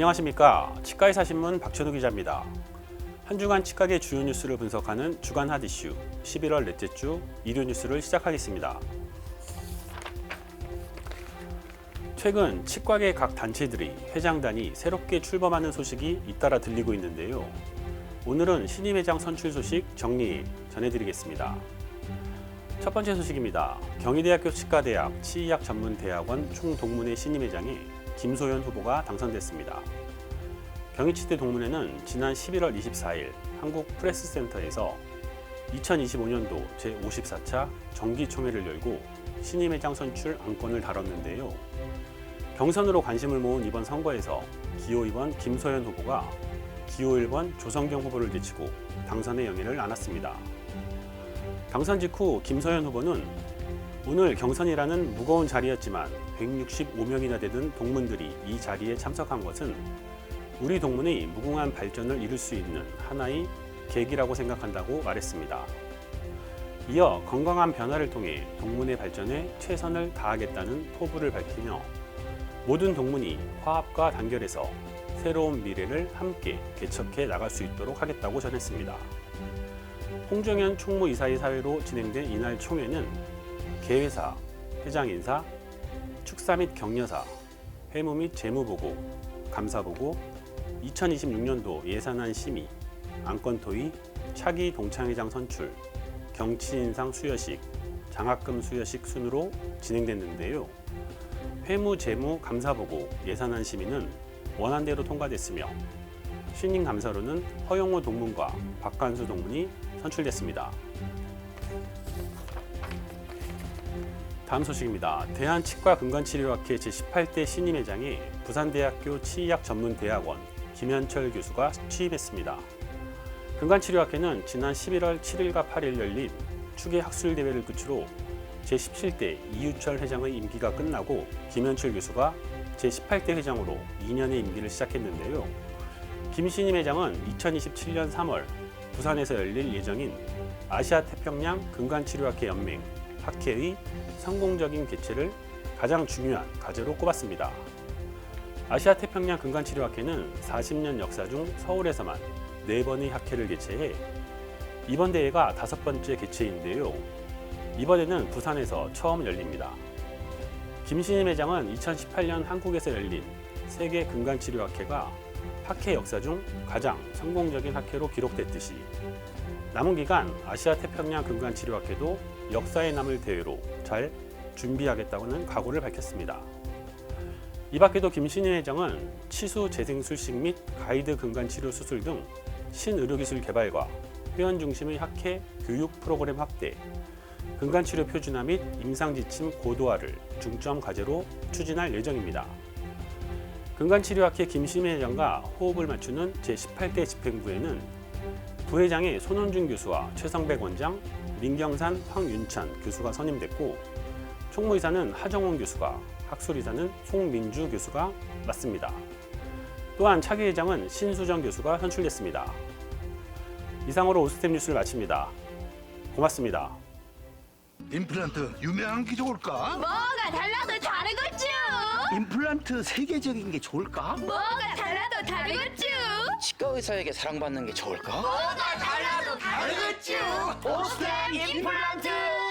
안녕하십니까. 치과의사 신문 박천우 기자입니다. 한 주간 치과계 주요 뉴스를 분석하는 주간 핫 이슈 11월 넷째 주 일요 뉴스를 시작하겠습니다. 최근 치과계 각 단체들이 회장단이 새롭게 출범하는 소식이 잇따라 들리고 있는데요. 오늘은 신임 회장 선출 소식 정리 전해드리겠습니다. 첫 번째 소식입니다. 경희대학교 치과대학 치의학 전문대학원 총동문회 신임 회장에 김소연 후보가 당선됐습니다. 경희치대 동문회는 지난 11월 24일 한국 프레스센터에서 2025년도 제54차 정기총회를 열고 신임 회장 선출 안건을 다뤘는데요. 경선으로 관심을 모은 이번 선거에서 기호 2번 김소연 후보가 기호 1번 조성경 후보를 제치고 당선의 영예를 안았습니다. 당선 직후 김소연 후보는 오늘 경선이라는 무거운 자리였지만 165명이나 되는 동문들이 이 자리에 참석한 것은 우리 동문의 무궁한 발전을 이룰 수 있는 하나의 계기라고 생각한다고 말했습니다. 이어 건강한 변화를 통해 동문의 발전에 최선을 다하겠다는 포부를 밝히며 모든 동문이 화합과 단결해서 새로운 미래를 함께 개척해 나갈 수 있도록 하겠다고 전했습니다. 홍정현 총무이사의 사회로 진행된 이날 총회는 개회사, 회장 인사, 축사 및 격려사, 회무 및 재무보고, 감사보고, 2026년도 예산안 심의, 안건 토의, 차기 동창회장 선출, 경치인상 수여식, 장학금 수여식 순으로 진행됐는데요. 회무, 재무, 감사보고, 예산안 심의는 원안대로 통과됐으며 신임 감사로는 허용호 동문과 박관수 동문이 선출됐습니다. 다음 소식입니다. 대한치과근관치료학회 제18대 신임회장에 부산대학교 치의학 전문대학원 김현철 교수가 취임했습니다. 근관치료학회는 지난 11월 7일과 8일 열린 추계 학술대회를 끝으로 제17대 이유철 회장의 임기가 끝나고 김현철 교수가 제18대 회장으로 2년의 임기를 시작했는데요. 김 신임 회장은 2027년 3월 부산에서 열릴 예정인 아시아 태평양 근관치료학회 연맹 학회의 성공적인 개최를 가장 중요한 과제로 꼽았습니다. 아시아 태평양 근관치료학회는 40년 역사 중 서울에서만 4번의 학회를 개최해 이번 대회가 다섯 번째 개최인데요. 이번에는 부산에서 처음 열립니다. 김신임 회장은 2018년 한국에서 열린 세계 근관치료학회가 학회 역사 중 가장 성공적인 학회로 기록됐듯이 남은 기간 아시아 태평양 근관치료학회도 역사에 남을 대회로 잘 준비하겠다고는 각오를 밝혔습니다. 이 밖에도 김신희 회장은 치수 재생 술식 및 가이드 근관치료 수술 등 신의료기술 개발과 회원 중심의 학회 교육 프로그램 확대, 근관치료 표준화 및 임상 지침 고도화를 중점 과제로 추진할 예정입니다. 근관치료 학회 김신희 회장과 호흡을 맞추는 제18대 집행부에는 부회장의 손원준 교수와 최성백 원장, 민경산, 황윤찬 교수가 선임됐고 총무이사는 하정원 교수가, 학술이사는 송민주 교수가 맡습니다. 또한 차기 회장은 신수정 교수가 선출됐습니다. 이상으로 오스템 뉴스를 마칩니다. 고맙습니다. 임플란트 유명한 게 좋을까? 뭐가 달라도 다르겠죠. 임플란트 세계적인 게 좋을까? 뭐가 달라도 다르겠죠. 의사에게 사랑받는 게 좋을까? 뭐가 달라도 다르겠죠. 오스템 임플란트